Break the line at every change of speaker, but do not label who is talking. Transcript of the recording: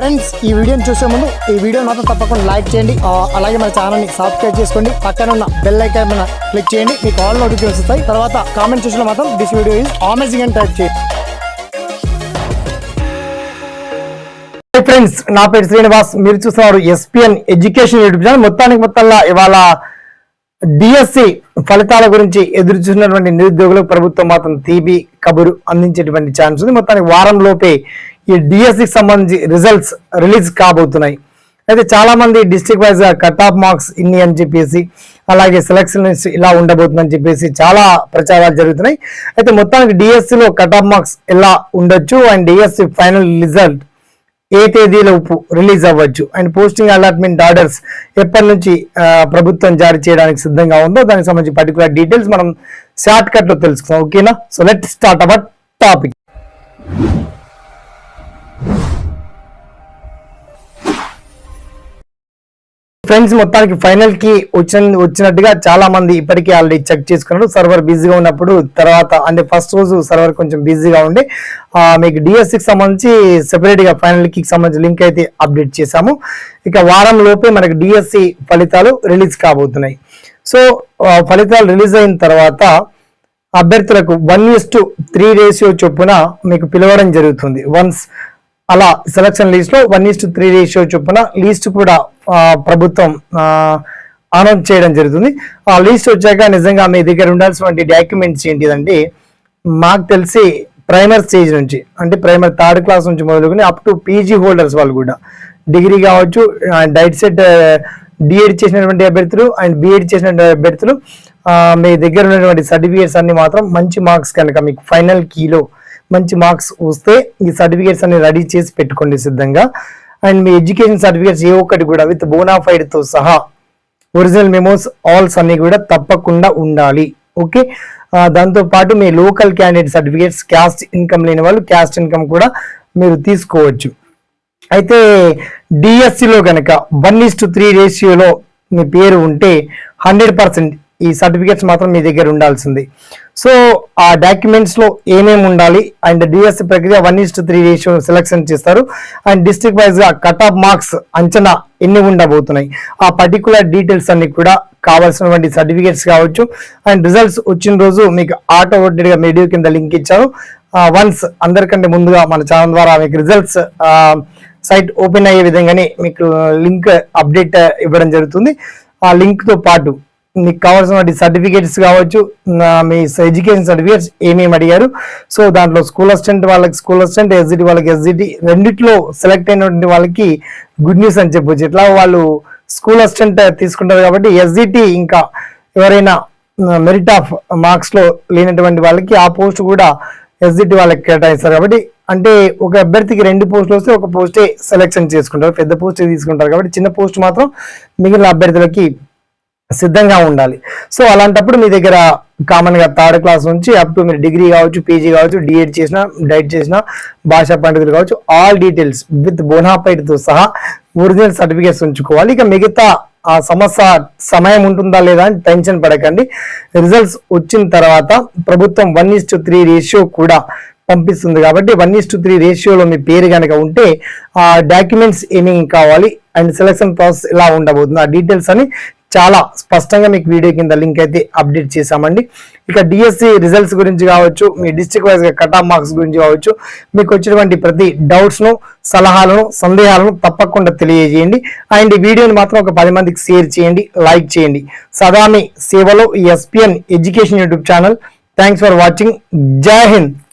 Friends ఈ వీడియోని చూసే ముందు ఈ వీడియో మాత్రం తప్పకుండా లైక్ చేయండి. అలాగే మన ఛానల్ని సబ్స్క్రైబ్ చేసుకోండి. పక్కన ఉన్న బెల్ ఐకాన్ మీద క్లిక్ చేయండి. మీకు ఆల్ నోటిఫికేషన్ వస్తాయి. తర్వాత కామెంట్ చూసిన మాత్రం దిస్ వీడియో ఈజ్ అమేజింగ్ అని టైప్ చేయండి. ఫ్రెండ్స్ నా పేరు శ్రీనివాస్. మీరు చూస్తున్నారు ఎస్పిఎన్ ఎడ్యుకేషన్ యూట్యూబ్ ఛానల్ మొత్తానికి మొత్తంలో ఇవాళ డిఎస్సి ఫలితాల గురించి ఎదురు చూసినటువంటి నిరుద్యోగులకు ప్రభుత్వం మాత్రం తీపి కబురు అందించేటువంటి ఛాన్స్ ఉంది. మొత్తానికి వారం లోపే ఈ డిఎస్సికి సంబంధించి రిజల్ట్స్ రిలీజ్ కాబోతున్నాయి. అయితే చాలా మంది district wise cut off marks ఇన్ని అని చెప్పేసి అలాగే సెలక్షన్ ఇలా ఉండబోతుందని చెప్పేసి చాలా ప్రచారాలు జరుగుతున్నాయి. అయితే మొత్తానికి డిఎస్సిలో కట్ ఆఫ్ మార్క్స్ ఎలా ఉండొచ్చు? అండ్ డిఎస్సి ఫైనల్ రిజల్ట్ ఏ తేదీలోపు రిలీజ్ అవ్వచ్చు? అండ్ పోస్టింగ్ అలాట్మెంట్ ఆర్డర్స్ ఎప్పటి నుంచి ప్రభుత్వం జారీ చేయడానికి సిద్ధంగా ఉందో దానికి సంబంధించి పర్టికులర్ డీటెయిల్స్ మనం షార్ట్ కట్లో తెలుసుకుందాం. ఓకేనా so let start our topic friends మొత్తానికి ఫైనల్కి వచ్చిన వచ్చినట్టుగా చాలా మంది ఇప్పటికే ఆల్రెడీ చెక్ చేసుకున్నారు. సర్వర్ బిజీగా ఉన్నప్పుడు తర్వాత అంటే ఫస్ట్ రోజు సర్వర్ కొంచెం బిజీగా ఉండి మీకు డిఎస్సికి సంబంధించి సెపరేట్గా ఫైనల్కి సంబంధించి లింక్ అయితే అప్డేట్ చేశాము. ఇక వారం లోపే మనకి డిఎస్సి ఫలితాలు రిలీజ్ కాబోతున్నాయి. సో ఫలితాలు రిలీజ్ అయిన తర్వాత అభ్యర్థులకు one is to three ratio చొప్పున మీకు పిలవడం జరుగుతుంది. వన్స్ అలా సెలక్షన్ లిస్ట్లో one is to three ratio చొప్పున లిస్ట్ కూడా ప్రభుత్వం అనౌన్స్ చేయడం జరుగుతుంది. ఆ లిస్ట్ వచ్చాక నిజంగా మీ దగ్గర ఉండాల్సినటువంటి డాక్యుమెంట్స్ ఏంటిదంటే మాకు తెలిసి ప్రైమర్ స్టేజ్ నుంచి అంటే ప్రైమర్ థర్డ్ క్లాస్ నుంచి మొదలుకొని అప్ టు పీజీ హోల్డర్స్ వాళ్ళు కూడా డిగ్రీ కావచ్చు డైట్ సెట్ డిఎడ్ చేసినటువంటి అభ్యర్థులు అండ్ బిఎడ్ చేసినటువంటి అభ్యర్థులు మీ దగ్గర ఉన్నటువంటి సర్టిఫికేట్స్ అన్ని మాత్రం మంచి మార్క్స్ కనుక మీకు ఫైనల్ కీలో మంచి మార్క్స్ వస్తే ఈ సర్టిఫికేట్స్ అన్ని రెడీ చేసి పెట్టుకోండి సిద్ధంగా. అండ్ మీ ఎడ్యుకేషన్ సర్టిఫికేట్స్ ఏ ఒక్కటి కూడా విత్ బోనాఫైడ్తో సహా ఒరిజినల్ మెమోస్ ఆల్స్ అన్ని కూడా తప్పకుండా ఉండాలి. ఓకే? దాంతో పాటు మీ local candidate certificates caste income లేని వాళ్ళు క్యాస్ట్ ఇన్కమ్ కూడా మీరు తీసుకోవచ్చు. అయితే డిఎస్సిలో కనుక వన్ ఇస్ టు త్రీ రేషియోలో మీ పేరు ఉంటే హండ్రెడ్ పర్సెంట్ ఈ సర్టిఫికేట్స్ మాత్రం మీ దగ్గర ఉండాల్సింది. సో ఆ డాక్యుమెంట్స్లో ఏమేమి ఉండాలి? అండ్ డిఎస్సి ప్రక్రియ one is to three ratio selection చేస్తారు. అండ్ డిస్ట్రిక్ట్ వైజ్గా కట్ ఆఫ్ మార్క్స్ అంచనా ఎన్ని ఉండబోతున్నాయి? ఆ పర్టికులర్ డీటెయిల్స్ అన్ని కూడా కావాల్సినటువంటి సర్టిఫికేట్స్ కావచ్చు. అండ్ రిజల్ట్స్ వచ్చిన రోజు మీకు ఆటో గా మీడియో కింద లింక్ ఇచ్చారు వన్స్ అందరికంటే ముందుగా మన ఛానల్ ద్వారా మీకు రిజల్ట్స్ సైట్ ఓపెన్ అయ్యే విధంగానే మీకు లింక్ అప్డేట్ ఇవ్వడం జరుగుతుంది. ఆ లింక్తో పాటు మీకు కావాల్సిన సర్టిఫికేట్స్ కావచ్చు మీ ఎడ్యుకేషన్ సర్టిఫికేట్స్ ఏమేమి అడిగారు. సో దాంట్లో స్కూల్ అసిస్టెంట్ వాళ్ళకి స్కూల్ అసిస్టెంట్ ఎస్జిటి వాళ్ళకి ఎస్జిటి రెండిట్లో సెలెక్ట్ అయినటువంటి వాళ్ళకి గుడ్ న్యూస్ అని చెప్పొచ్చు. ఇట్లా వాళ్ళు స్కూల్ అసిస్టెంట్ తీసుకుంటారు కాబట్టి ఎస్జిటి ఇంకా ఎవరైనా మెరిట్ ఆఫ్ మార్క్స్లో లేనటువంటి వాళ్ళకి ఆ పోస్ట్ కూడా ఎస్జిటి వాళ్ళకి కేటాయిస్తారు కాబట్టి అంటే ఒక అభ్యర్థికి రెండు పోస్టులు వస్తే ఒక పోస్టే సెలెక్షన్ చేసుకుంటారు. పెద్ద పోస్టే తీసుకుంటారు కాబట్టి చిన్న పోస్ట్ మాత్రం మిగిలిన అభ్యర్థులకి సిద్ధంగా ఉండాలి. సో అలాంటప్పుడు మీ దగ్గర కామన్గా థర్డ్ క్లాస్ నుంచి అప్ టు మీరు డిగ్రీ కావచ్చు పీజీ కావచ్చు డిఎడ్ చేసిన డైట్ చేసిన భాషా పండితులు కావచ్చు ఆల్ డీటెయిల్స్ విత్ బోనాపైట్తో సహా ఒరిజినల్ సర్టిఫికేట్స్ ఉంచుకోవాలి. ఇక మిగతా ఆ సమస్య సమయం ఉంటుందా లేదా అని టెన్షన్ పడకండి. రిజల్ట్స్ వచ్చిన తర్వాత ప్రభుత్వం one is to three ratio కూడా పంపిస్తుంది కాబట్టి వన్ ఇస్ టు త్రీ రేషియోలో మీ పేరు కనుక ఉంటే ఆ డాక్యుమెంట్స్ ఏమేమి కావాలి అండ్ సెలక్షన్ ప్రాసెస్ ఎలా ఉండబోతుంది ఆ డీటెయిల్స్ అని చాలా స్పష్టంగా మీకు వీడియో కింద లింక్ అయితే అప్డేట్ చేశామండి. ఇక డిఎస్సి రిజల్ట్స్ గురించి కావచ్చు మీ డిస్ట్రిక్ట్ వైజ్గా కట్ ఆఫ్ మార్క్స్ గురించి కావచ్చు మీకు వచ్చినటువంటి ప్రతి డౌట్స్ను సలహాలను సందేహాలను తప్పకుండా తెలియజేయండి. అండ్ ఈ వీడియోని మాత్రం ఒక పది మందికి షేర్ చేయండి లైక్ చేయండి. సదా మీ సేవలో SPN education YouTube channel thanks for watching జై హింద్.